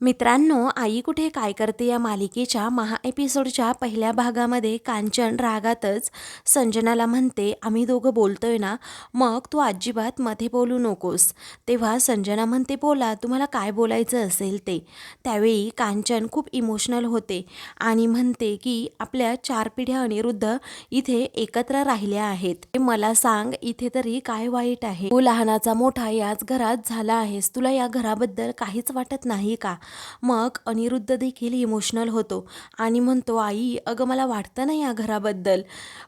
मित्रांनो आई कुठे काय करते या मालिकेच्या महा एपिसोडच्या पहिल्या भागामध्ये कांचन रागातच संजनाला म्हणते आम्ही दोघं बोलतोय ना मग तू अजिबात मध्ये बोलू नकोस. तेव्हा संजना म्हणते बोला तुम्हाला काय बोलायचं असेल ते. त्यावेळी कांचन खूप इमोशनल होते आणि म्हणते की आपल्या चार पिढ्या अनिरुद्ध इथे एकत्र राहिल्या आहेत. मला सांग इथे तरी काय वाईट आहे? तू लहानाचा मोठा याच घरात झाला आहेस. तुला या घराबद्दल काहीच वाटत नाही का? मग अनिरुद्ध देखील इमोशनल होतो आणि म्हणतो आई अगं मला वाटतं नाही या घराबद्दल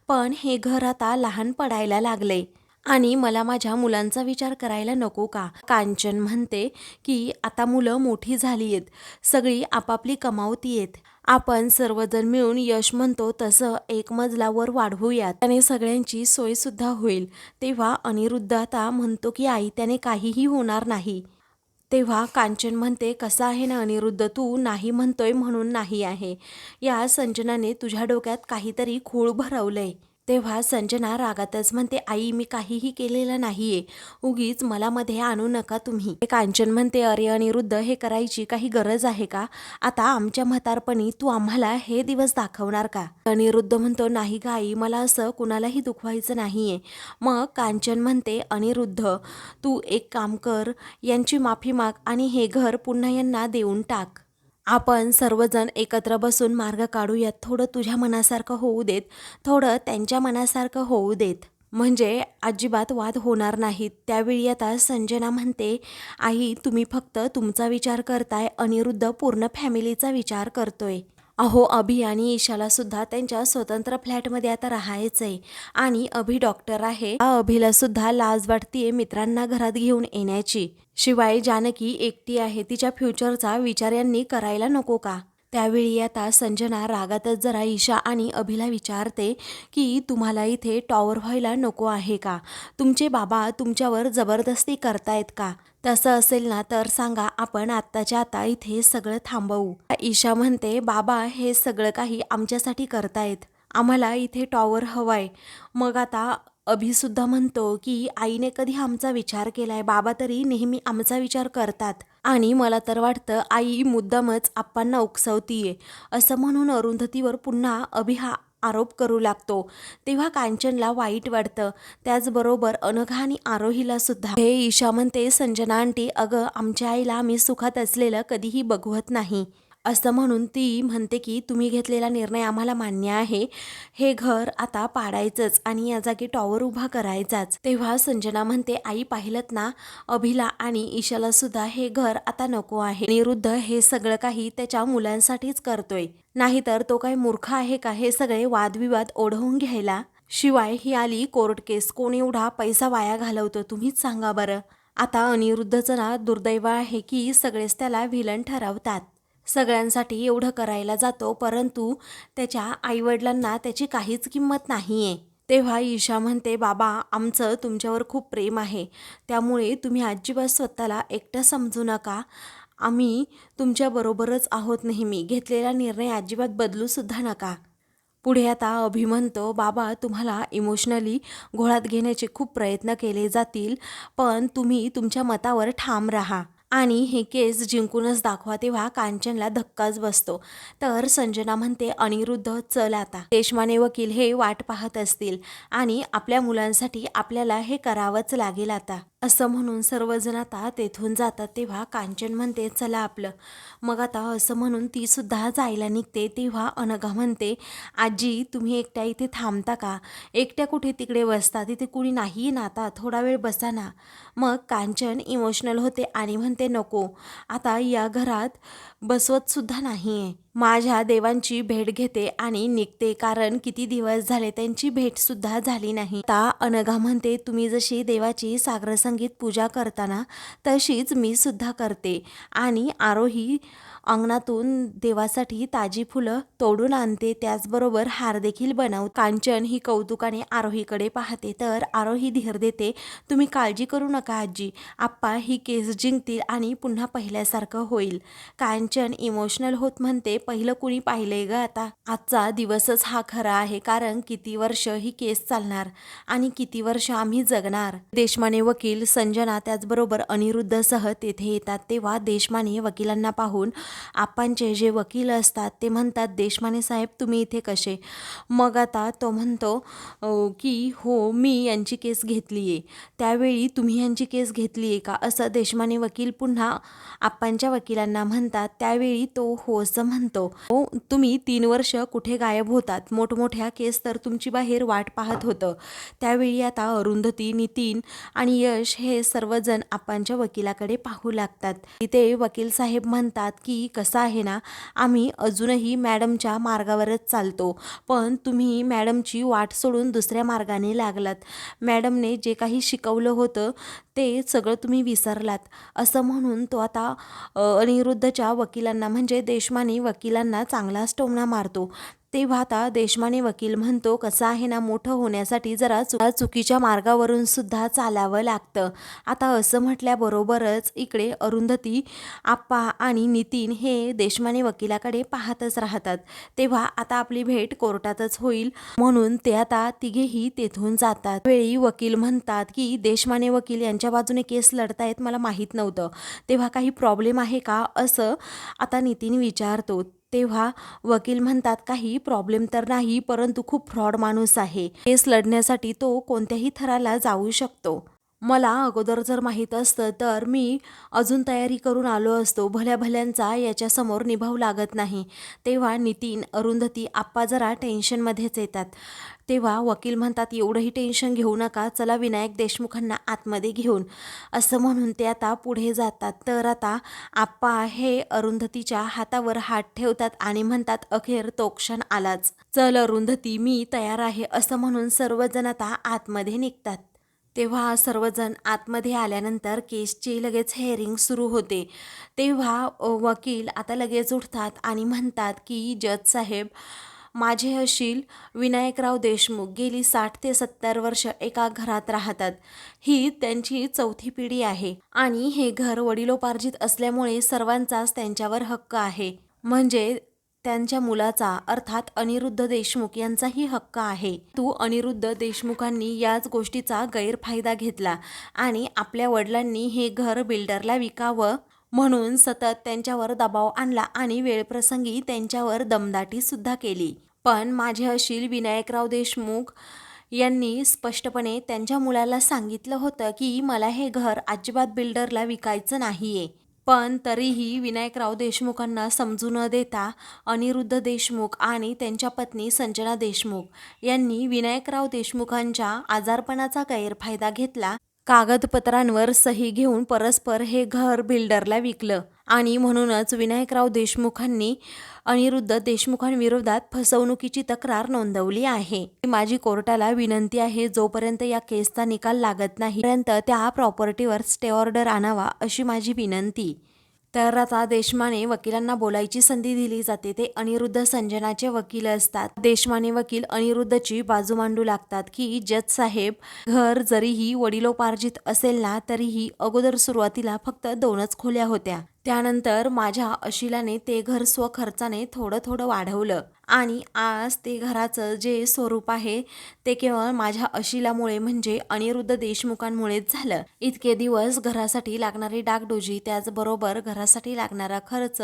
पण हे घर आता लहान पडायला लागले आणि मला माझ्या मुलांचा विचार करायला नको का? कांचन म्हणते की आता मुलं मोठी झाली आहेत सगळी आपापली कमावती आहेत आपण सर्वजण मिळून यश म्हणतो तसं एक मजला वर वाढवूयात. त्याने सगळ्यांची सोयसुद्धा होईल. तेव्हा अनिरुद्ध आता म्हणतो की आई त्याने काहीही होणार नाही. तेव्हा कांचन म्हणते कसा आहे ना अनिरुद्ध? तू नाही म्हणतोय म्हणून नाही आहे या संजनाने तुझ्या डोक्यात काहीतरी खूळ भरवलंय. तेव्हा संजना रागातच म्हणते आई मी काहीही केलेलं नाहीये. उगीच मला मध्ये आणू नका तुम्ही. कांचन म्हणते अरे अनिरुद्ध हे करायची काही गरज आहे का? आता आमच्या म्हातारपणी तू आम्हाला हे दिवस दाखवणार का? अनिरुद्ध म्हणतो नाही गा आई मला असं कुणालाही दुखवायचं नाहीये. मग कांचन म्हणते अनिरुद्ध तू एक काम कर यांची माफी माग आणि हे घर पुन्हा यांना देऊन टाक. आपण सर्वजण एकत्र बसून मार्ग काढूयात. थोडं तुझ्या मनासारखं होऊ देत. थोडं त्यांच्या मनासारखं होऊ देत. म्हणजे अजिबात वाद होणार नाहीत. त्यावेळी आता संजना म्हणते आई तुम्ही फक्त तुमचा विचार करताय. अनिरुद्ध पूर्ण फॅमिलीचा विचार करतोय. अहो अभि आणि ईशाला सुद्धा त्यांच्या स्वतंत्र फ्लॅटमध्ये आता राहायचं आहे आणि अभि डॉक्टर आहे. अभिला सुद्धा लाज वाटतीये मित्रांना घरात घेऊन येण्याची. शिवाय जानकी एकटी आहे तिच्या फ्युचरचा विचार यांनी करायला नको का? त्यावेळी आता संजना रागातच जरा ईशा आणि अभिला विचारते की तुम्हाला इथे टॉवर व्हायला नको आहे का? तुमचे बाबा तुमच्यावर जबरदस्ती करतायत का? तसं असेल ना तर सांगा आपण आत्ताच्या आता इथे सगळं थांबवू. ईशा म्हणते बाबा हे सगळं काही आमच्यासाठी करतायत. आम्हाला इथे टॉवर हवाय. मग आता अभिसुद्धा म्हणतो की आईने कधी आमचा विचार केलाय? बाबा तरी नेहमी आमचा विचार करतात. आणि मला तर वाटतं आई मुद्दामच आप्पांना उकसवतीये. असं म्हणून अरुंधतीवर पुन्हा अभि हा आरोप करू लागतो. तेव्हा कांचनला वाईट वाटतं. त्याचबरोबर अनघा आणि आरोहीला सुद्धा. हे ईशा म्हणते संजना आंटी अगं आमच्या आईला आम्ही सुखात असलेलं कधीही बघवत नाही. असं म्हणून ती म्हणते की तुम्ही घेतलेला निर्णय आम्हाला मान्य आहे. हे घर आता पाडायचंच आणि या जागी टॉवर उभा करायचाच. तेव्हा संजना म्हणते आई पाहिलत ना अभिला आणि ईशाला सुद्धा हे घर आता नको आहे. निरुद्ध हे सगळं काही त्याच्या मुलांसाठीच करतोय. नाहीतर तो काय मूर्ख आहे का हे सगळे वादविवाद ओढवून घ्यायला? शिवाय ही आली कोर्ट केस कोण एवढा पैसा वाया घालवतो तुम्हीच सांगा बरं. आता अनिरुद्धचं ना दुर्दैव आहे की सगळेच त्याला व्हिलन ठरवतात. सगळ्यांसाठी एवढं करायला जातो परंतु त्याच्या आईवडिलांना त्याची काहीच किंमत नाही आहे तेव्हा ईशा म्हणते बाबा आमचं तुमच्यावर खूप प्रेम आहे. त्यामुळे तुम्ही अजिबात स्वतःला एकटं समजू नका. आम्ही तुमच्याबरोबरच आहोत नेहमी. घेतलेला निर्णय अजिबात बदलूसुद्धा नका. पुढे आता अभि म्हणतो बाबा तुम्हाला इमोशनली घोळात घेण्याचे खूप प्रयत्न केले जातील पण तुम्ही तुमच्या मतावर ठाम राहा. आणि हे केस जिंकूनच दाखवा तेव्हा कांचनला धक्काच बसतो. तर संजना म्हणते अनिरुद्ध चल आता. देशमाने वकील हे वाट पाहत असतील आणि आपल्या मुलांसाठी आपल्याला हे करावंच लागेल आता. असं म्हणून सर्वजण आता तेथून जातात तेव्हा कांचन म्हणते चला आपलं. मग आता असं म्हणून ती सुद्धा जायला निघते तेव्हा अनघा म्हणते आजी तुम्ही एकट्या इथे थांबता का? एकट्या कुठे तिकडे बसता? तिथे कुणी नाही ना आता थोडा वेळ बसा ना. मग कांचन इमोशनल होते आणि म्हणते ते नको. आता या घरात बसवत सुद्धा नाही आहे माझ्या देवांची भेट घेते आणि निघते कारण किती दिवस झाले त्यांची भेट सुद्धा झाली नाही. ता अनघा म्हणते तुम्ही जशी देवाची सागर संगीत पूजा करताना तशीच मी सुद्धा करते. आणि आरोही अंगणातून देवासाठी ताजी फुलं तोडून आणते त्याचबरोबर हार देखील बनव कांचन ही कौतुकाने आरोहीकडे पाहते तर आरोही धीर देते तुम्ही काळजी करू नका आजी. आप्पा ही केस जिंकतील आणि पुन्हा पहिल्यासारखं होईल. कांचन इमोशनल होत म्हणते पहिलं कुणी पाहिलंय ग आता? आजचा दिवसच हा खरा आहे कारण किती वर्ष ही केस चालणार आणि किती वर्ष आम्ही जगणार? देशमाने वकील संजना त्याचबरोबर अनिरुद्धसह तेथे येतात तेव्हा देशमाने वकिलांना पाहून आपांचे जे वकील असतात ते म्हणतात देशमाने साहेब तुम्ही इथे कसे? मग आता तो म्हणतो की हो मी यांची केस घेतली आहे त्यावेळी तुम्ही यांची केस घेतली आहे का? असं देशमाने वकील पुन्हा आप्पांच्या वकिलांना म्हणतात त्यावेळी तो हो असं म्हणतो हो तुम्ही तीन वर्ष कुठे गायब होतात? मोठमोठ्या केस तर तुमची बाहेर वाट पाहत होतं. त्यावेळी आता अरुंधती नितीन आणि यश हे सर्वजण आप्पांच्या वकिलाकडे पाहू लागतात. तिथे वकील साहेब म्हणतात की कसं आहे ना आम्ही अजूनही मॅडमच्या मार्गावरच चालतो. पण तुम्ही मॅडमची वाट सोडून दुसऱ्या मार्गाने लागलात. मॅडमने जे काही शिकवलं होतं ते सगळं तुम्ही विसरलात. असं म्हणून तो आता अनिरुद्धच्या वकिलांना म्हणजे देशमाने वकिलांना चांगलाच टोमणा मारतो. तेव्हा आता देशमाने वकील म्हणतो कसं आहे ना मोठं होण्यासाठी जरा चु चुकीच्या मार्गावरून सुद्धा चालावं लागतं. आता असं म्हटल्याबरोबरच इकडे अरुंधती आप्पा आणि नितीन हे देशमाने वकिलाकडे पाहतच राहतात. तेव्हा आता आपली भेट कोर्टातच होईल. म्हणून ते आता तिघेही तेथून जातात. वेळी वकील म्हणतात की देशमाने वकील यांच्या बाजूने केस लढतायत मला माहीत नव्हतं. तेव्हा काही प्रॉब्लेम आहे का? असं आता नितीन विचारतो. तेव्हा वकील म्हणतात काही प्रॉब्लेम तर नाही परंतु खूप फ्रॉड माणूस आहे. केस लढण्यासाठी तो कोणत्याही थराला जाऊ शकतो. मला अगोदर जर माहीत असतं तर मी अजून तयारी करून आलो असतो. भल्या भल्यांचा याच्यासमोर निभाव लागत नाही. तेव्हा नितीन अरुंधती आप्पा जरा टेन्शनमध्येच येतात. तेव्हा वकील म्हणतात एवढंही टेन्शन घेऊ नका. चला विनायक देशमुखांना आतमध्ये घेऊन. असं म्हणून ते आता पुढे जातात. तर आता आप्पा हे अरुंधतीच्या हातावर हात ठेवतात आणि म्हणतात अखेर तो क्षण आलाच. चल अरुंधती मी तयार आहे. असं म्हणून सर्वजण आता आतमध्ये निघतात. तेव्हा सर्वजण आतमध्ये आल्यानंतर केसची लगेच हेअरिंग सुरू होते. तेव्हा वकील आता लगेच उठतात आणि म्हणतात की जज साहेब माझे अशील विनायकराव देशमुख गेली साठ ते सत्तर वर्ष एका घरात राहतात. ही त्यांची चौथी पिढी आहे आणि हे घर वडिलोपार्जित असल्यामुळे सर्वांचाच त्यांच्यावर हक्क आहे. म्हणजे त्यांच्या मुलाचा अर्थात अनिरुद्ध देशमुख यांचाही हक्क आहे. तू अनिरुद्ध देशमुखांनी याच गोष्टीचा गैरफायदा घेतला आणि आपल्या वडिलांनी हे घर बिल्डरला विकावं म्हणून सतत त्यांच्यावर दबाव आणला आणि वेळप्रसंगी त्यांच्यावर दमदाटीसुद्धा केली. पण माझे अशील विनायकराव देशमुख यांनी स्पष्टपणे त्यांच्या मुलाला सांगितलं होतं की मला हे घर अजिबात बिल्डरला विकायचं नाहीये. पण तरीही विनायकराव देशमुखांना समजू न देता अनिरुद्ध देशमुख आणि त्यांच्या पत्नी संजना देशमुख यांनी विनायकराव देशमुखांच्या आजारपणाचा गैरफायदा घेतला. कागदपत्रांवर सही घेऊन परस्पर हे घर बिल्डरला विकलं. आणि म्हणूनच विनायकराव देशमुखांनी अनिरुद्ध देशमुखांविरोधात फसवणुकीची तक्रार नोंदवली आहे. माझी कोर्टाला विनंती आहे जोपर्यंत या केसचा निकाल लागत नाही पर्यंत त्या प्रॉपर्टीवर स्टे ऑर्डर आणावा अशी माझी विनंती. तर आता देशमाने वकिलांना बोलायची संधी दिली जाते ते अनिरुद्ध संजनाचे वकील असतात. देशमाने वकील अनिरुद्धची बाजू मांडू लागतात की जज साहेब घर जरीही वडिलोपार्जित असेल ना तरीही अगोदर सुरुवातीला फक्त दोनच खोल्या होत्या. त्यानंतर माझ्या अशिलाने ते घर स्वखर्चाने थोडं थोडं वाढवलं. आणि आज ते घराचं जे स्वरूप आहे ते केवळ माझ्या अशिलामुळे म्हणजे अनिरुद्ध देशमुखांमुळेच झालं. इतके दिवस घरासाठी लागणारी डागडोजी त्याचबरोबर घरासाठी लागणारा खर्च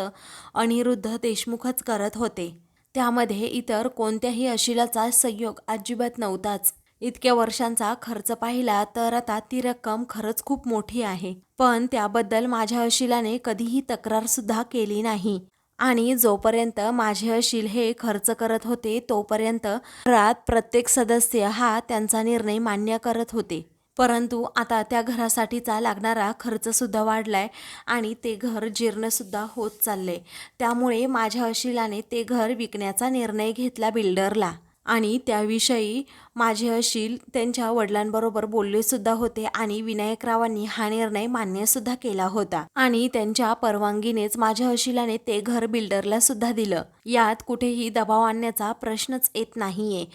अनिरुद्ध देशमुखच करत होते. त्यामध्ये इतर कोणत्याही अशिलाचा संयोग अजिबात नव्हताच. इतक्या वर्षांचा खर्च पाहिला तर आता ती रक्कम खरंच खूप मोठी आहे. पण त्याबद्दल माझ्या अशिलाने कधीही तक्रार सुद्धा केली नाही. आणि जोपर्यंत माझे अशील हे खर्च करत होते तोपर्यंत घरात प्रत्येक सदस्य हा त्यांचा निर्णय मान्य करत होते. परंतु आता त्या घरासाठीचा लागणारा खर्च सुद्धा वाढलाय आणि ते घर जीर्ण सुद्धा होत चाललंय. त्यामुळे माझ्या अशिलाने ते घर विकण्याचा निर्णय घेतला बिल्डरला. आणि त्याविषयी माझे अशील त्यांच्या वडिलांबरोबर बोललेसुद्धा होते आणि विनायकरावांनी हा निर्णय मान्यसुद्धा केला होता. आणि त्यांच्या परवानगीनेच माझ्या अशिलाने ते घर बिल्डरला सुद्धा दिलं. यात कुठेही दबाव आणण्याचा प्रश्नच येत नाहीये.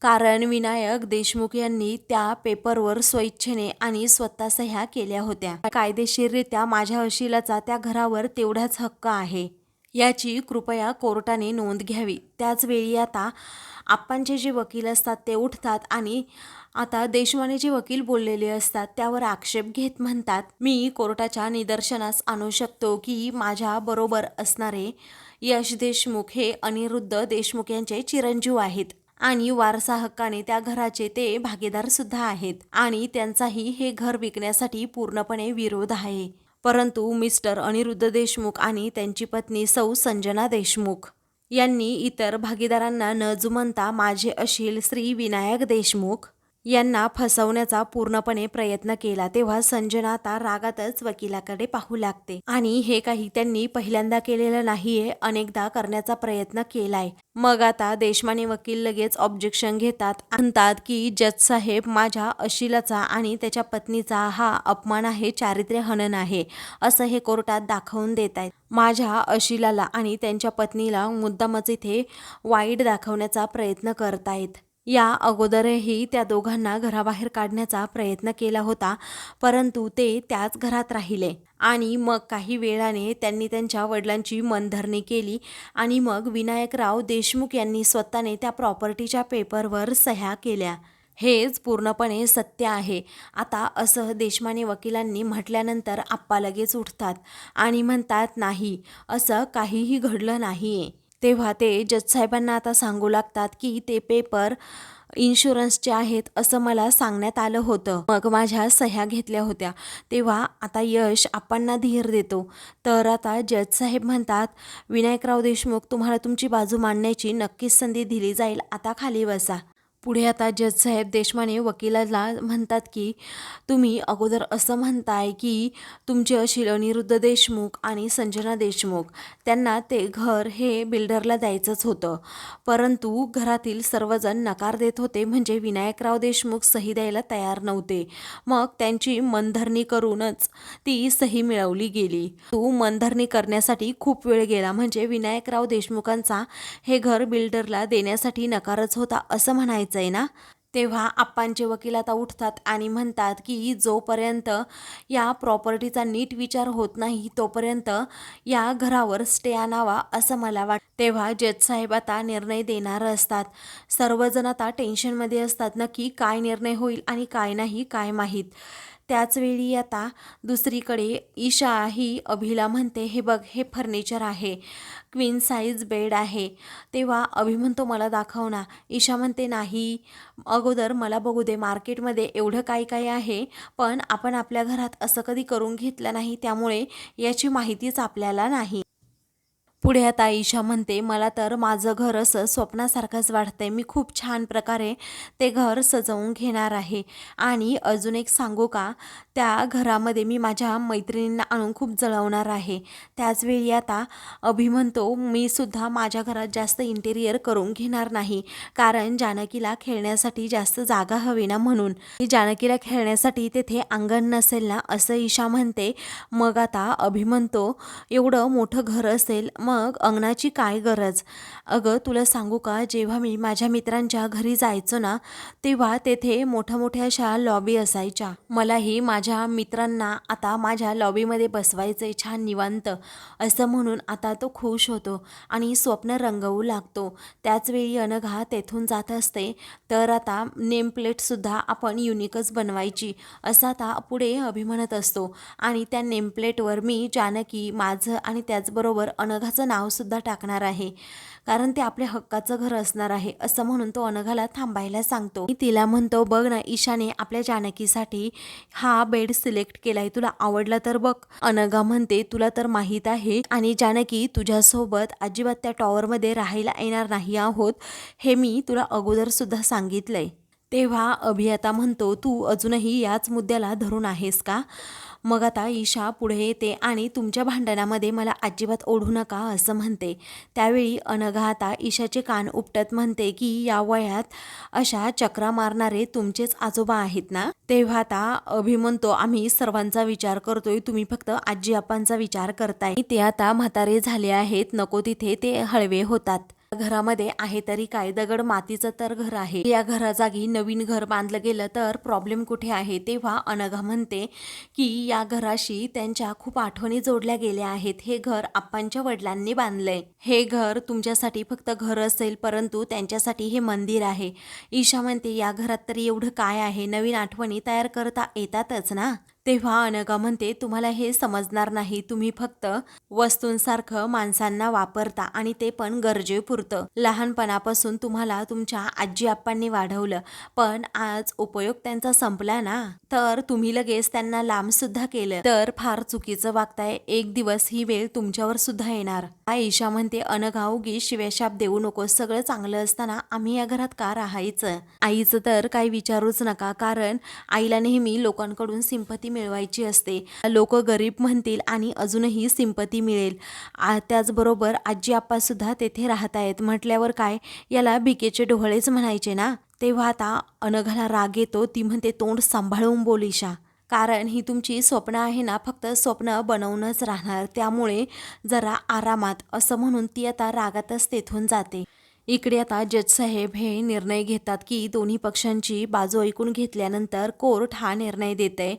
कारण विनायक देशमुख यांनी त्या पेपरवर स्वइच्छेने आणि स्वतः सह्या केल्या होत्या. कायदेशीररित्या माझ्या अशिलाचा त्या घरावर तेवढाच हक्क आहे. याची कृपया कोर्टाने नोंद घ्यावी. त्याचवेळी आता आप्पांचे जे वकील असतात ते उठतात आणि आता देशवाने जे वकील बोललेले असतात त्यावर आक्षेप घेत म्हणतात मी कोर्टाच्या निदर्शनास आणू शकतो की माझ्या बरोबर असणारे यश देशमुख हे अनिरुद्ध देशमुख यांचे चिरंजीव आहेत आणि वारसा हक्काने त्या घराचे ते भागीदार सुद्धा आहेत आणि त्यांचाही हे घर विकण्यासाठी पूर्णपणे विरोध आहे. परंतु मिस्टर अनिरुद्ध देशमुख आणि त्यांची पत्नी सौ संजना देशमुख यांनी इतर भागीदारांना न जुमनता माझे अशील श्री विनायक देशमुख यांना फसवण्याचा पूर्णपणे प्रयत्न केला तेव्हा संजना आता रागातच वकिलाकडे पाहू लागते. आणि हे काही त्यांनी पहिल्यांदा केलेलं नाहीये अनेकदा करण्याचा प्रयत्न केलाय. मग आता देशमाने वकील लगेच ऑब्जेक्शन घेतात. म्हणतात की जज साहेब माझ्या अशिलाचा आणि त्याच्या पत्नीचा हा अपमान आहे चारित्र्य हनन आहे असं हे कोर्टात दाखवून देत आहेत माझ्या अशिलाला आणि त्यांच्या पत्नीला मुद्दामच इथे वाईट दाखवण्याचा प्रयत्न करतायत. या अगोदरही त्या दोघांना घराबाहेर काढण्याचा प्रयत्न केला होता परंतु ते त्याच घरात राहिले. आणि मग काही वेळाने त्यांनी त्यांच्या वडिलांची मनधरणी केली आणि मग विनायकराव देशमुख यांनी स्वतःने त्या प्रॉपर्टीच्या पेपरवर सह्या केल्या. हेच पूर्णपणे सत्य आहे. आता असं देशमाने वकिलांनी म्हटल्यानंतर आप्पा लगेच उठतात आणि म्हणतात नाही असं काहीही घडलं नाही आहे तेव्हा ते जजसाहेबांना आता सांगू लागतात की ते पेपर इन्शुरन्सचे आहेत असं मला सांगण्यात आलं होतं. मग माझ्या सह्या घेतल्या होत्या. तेव्हा आता यश आपणना धीर देतो. तर आता जजसाहेब म्हणतात विनायकराव देशमुख तुम्हाला तुमची बाजू मांडण्याची नक्कीच संधी दिली जाईल. आता खाली बसा. पुढे आता जजसाहेब देशमाने वकिलाला म्हणतात की तुम्ही अगोदर असं म्हणताय की तुमचे अशील अनिरुद्ध देशमुख आणि संजना देशमुख त्यांना ते घर हे बिल्डरला द्यायचंच होतं. परंतु घरातील सर्वजण नकार देत होते म्हणजे विनायकराव देशमुख सही द्यायला तयार नव्हते. मग त्यांची मनधरणी करूनच ती सही मिळवली गेली. तू मनधरणी करण्यासाठी खूप वेळ गेला म्हणजे विनायकराव देशमुखांचा हे घर बिल्डरला देण्यासाठी नकारच होता असं म्हणायचं. आहे ना? तेव्हा आप्पांचे वकील आता उठतात आणि म्हणतात की जोपर्यंत या प्रॉपर्टीचा नीट विचार होत नाही तोपर्यंत या घरावर स्टे आणावा असं मला वाट तेव्हा जजसाहेब आता निर्णय देणार असतात. सर्वजण आता टेन्शनमध्ये असतात नक्की काय निर्णय होईल आणि काय नाही काय माहीत. त्याचवेळी आता दुसरीकडे ईशा ही अभिला म्हणते हे बघ हे फर्निचर आहे क्वीन साईज बेड आहे. तेव्हा अभि म्हणतो मला दाखव ना. ईशा म्हणते नाही अगोदर मला बघू दे मार्केटमध्ये एवढं काय काय आहे पण आपण आपल्या घरात असं कधी करून घेतलं नाही त्यामुळे याची माहितीच आपल्याला नाही. पुढे आता ईशा म्हणते मला तर माझं घर असं स्वप्नासारखंच वाटतंय. मी खूप छान प्रकारे ते घर सजवून घेणार आहे. आणि अजून एक सांगू का? त्या घरामध्ये मी माझ्या मैत्रिणींना आणून खूप जळवणार आहे. त्याचवेळी आता अभि म्हणतो मी सुद्धा माझ्या घरात जास्त इंटेरियर करून घेणार नाही. कारण जानकीला खेळण्यासाठी जास्त जागा हवी ना म्हणून. जानकीला खेळण्यासाठी तेथे अंगण नसेल ना? असं ईशा म्हणते. मग आता अभि म्हणतो एवढं मोठं घर असेल मग मग अंगणाची काय गरज? अगं तुला सांगू का जेव्हा मी माझ्या मित्रांच्या घरी जायचो ना तेव्हा तेथे मोठ्या मोठ्या अशा लॉबी असायच्या. मलाही माझ्या मित्रांना आता माझ्या लॉबीमध्ये बसवायचे छान निवांत असं म्हणून आता तो खुश होतो आणि स्वप्न रंगवू लागतो. त्याचवेळी अनघा तेथून जात असते तर आता नेमप्लेटसुद्धा आपण युनिकच बनवायची असं आता पुढे अभिमानत असतो. आणि त्या नेमप्लेटवर मी जानकी माझं आणि त्याचबरोबर अनघाचं नावसुद्धा टाकणार आहे. कारण ते आपल्या हक्काचं घर असणार आहे असं म्हणून तो अनघाला थांबायला सांगतो. तिला म्हणतो बघ ना ईशाने आपल्या जानकीसाठी हा बेड सिलेक्ट केलाय तुला आवडला तर बघ. अनघा म्हणते तुला तर माहीत आहे आणि जानकी तुझ्यासोबत अजिबात त्या टॉवरमध्ये राहायला येणार नाही आहोत हे मी तुला अगोदर सुद्धा सांगितलंय. तेव्हा अभियता म्हणतो तू अजूनही याच मुद्द्याला धरून आहेस का? मग आता ईशा पुढे येते आणि तुमच्या भांडणामध्ये मला अजिबात ओढू नका असं म्हणते. त्यावेळी अनघा आता ईशाचे कान उपटत म्हणते की या वयात अशा चक्रा मारणारे तुमचेच आजोबा आहेत ना? तेव्हा आता अभि म्हणतो आम्ही सर्वांचा विचार करतोय तुम्ही फक्त आजी आपांचा विचार करताय. ते आता म्हातारे झाले आहेत नको तिथे ते हळवे होतात. घरामध्ये आहे तरी काय? दगड मातीचं तर घर आहे. या घराजागी नवीन घर बांधलं गेलं तर प्रॉब्लेम कुठे आहे? तेव्हा अनघा म्हणते की या घराशी त्यांच्या खूप आठवणी जोडल्या गेल्या आहेत. हे घर आप्पांच्या वडिलांनी बांधलंय. हे घर तुमच्यासाठी फक्त घर असेल परंतु त्यांच्यासाठी हे मंदिर आहे. ईशा म्हणते या घरात तरी एवढं काय आहे? नवीन आठवणी तयार करता येतातच ना? तेव्हा अनघा म्हणते तुम्हाला हे समजणार नाही. तुम्ही फक्त वस्तूंसारखं माणसांना वापरता आणि ते पण गरजेपुरतं. लहानपणापासून तुम्हाला तुमच्या आजी आप्पांनी वाढवलं. पण आज उपयोग त्यांचा संपला ना? तर तुम्ही लगेच त्यांना लांब सुद्धा केलं. तर फार चुकीचं वागताय. एक दिवस ही वेळ तुमच्यावर सुद्धा येणार. ईशा म्हणते अनघा उगी शिव्याशाप देऊ नको सगळं चांगलं असताना आम्ही या घरात का राहायचं? आईचं तर काही विचारूच नका. कारण आईला नेहमी लोकांकडून सिंपती मिळवायची असते. लोक गरीब म्हणतील आणि अजूनही सिंपती मिळेल. त्याचबरोबर आजी आप्पा सुद्धा तेथे राहत आहेत. म्हटल्यावर काय? याला भिकेचे डोहळेच म्हणायचे ना? तेव्हा आता अनघाला राग येतो. ती म्हणते तोंड सांभाळून बोल ईशा. कारण ही तुमची स्वप्न आहे ना फक्त स्वप्न बनवूनच राहणार. त्यामुळे जरा आरामात. असं म्हणून ती आता रागातच तेथून जाते. इकडे आता जजसाहेब हे निर्णय घेतात की दोन्ही पक्षांची बाजू ऐकून घेतल्यानंतर कोर्ट हा निर्णय देते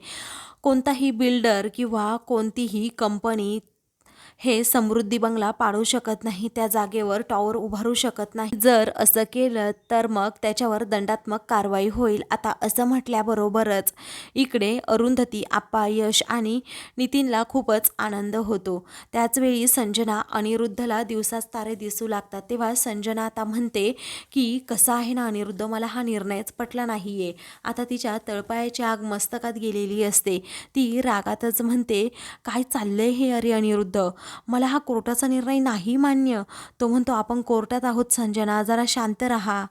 कोणताही बिल्डर किंवा कोणतीही कंपनी हे समृद्धी बंगला पाडू शकत नाही त्या जागेवर टॉवर उभारू शकत नाही. जर असं केलं तर मग त्याच्यावर दंडात्मक कारवाई होईल. आता असं म्हटल्याबरोबरच इकडे अरुंधती आप्पा यश आणि नितीनला खूपच आनंद होतो. त्याचवेळी संजना अनिरुद्धला दिवसाच तारे दिसू लागतात. तेव्हा संजना आता म्हणते की कसा आहे ना अनिरुद्ध मला हा निर्णयच पटला नाही आहे आता तिच्या तळपायाची आग मस्तकात गेलेली असते. ती रागातच म्हणते काय चाललंय हे अरे अनिरुद्ध? मला हा कोर्टाचा निर्णय नाही मान्य. तो म्हणतो आपण कोर्टात आहोत संजना जरा शांत राहा.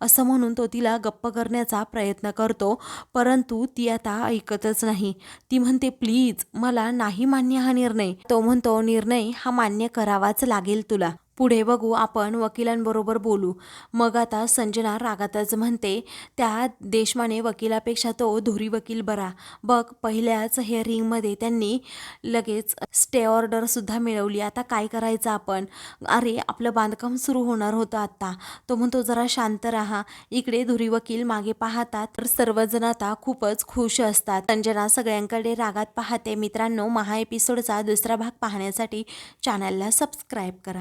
असं म्हणून तो तिला गप्प करण्याचा प्रयत्न करतो परंतु ती आता ऐकतच नाही. ती म्हणते प्लीज मला नाही मान्य हा निर्णय. तो म्हणतो निर्णय हा मान्य करावाच लागेल तुला. पुढे बघू आपण वकिलांबरोबर बोलू. मग आता संजना रागातच म्हणते त्या देशमाने वकिलापेक्षा तो धुरी वकील बरा. बघ पहिल्याच हिअरिंगमध्ये त्यांनी लगेच स्टे ऑर्डरसुद्धा मिळवली. आता काय करायचं आपण? अरे आपलं बांधकाम सुरू होणार होतं आत्ता तो म्हणतो जरा शांत राहा. इकडे धुरी वकील मागे पाहतात. तर सर्वजण आता खूपच खुश असतात. संजना सगळ्यांकडे रागात पाहते. मित्रांनो महा एपिसोडचा दुसरा भाग पाहण्यासाठी चॅनलला सबस्क्राईब करा.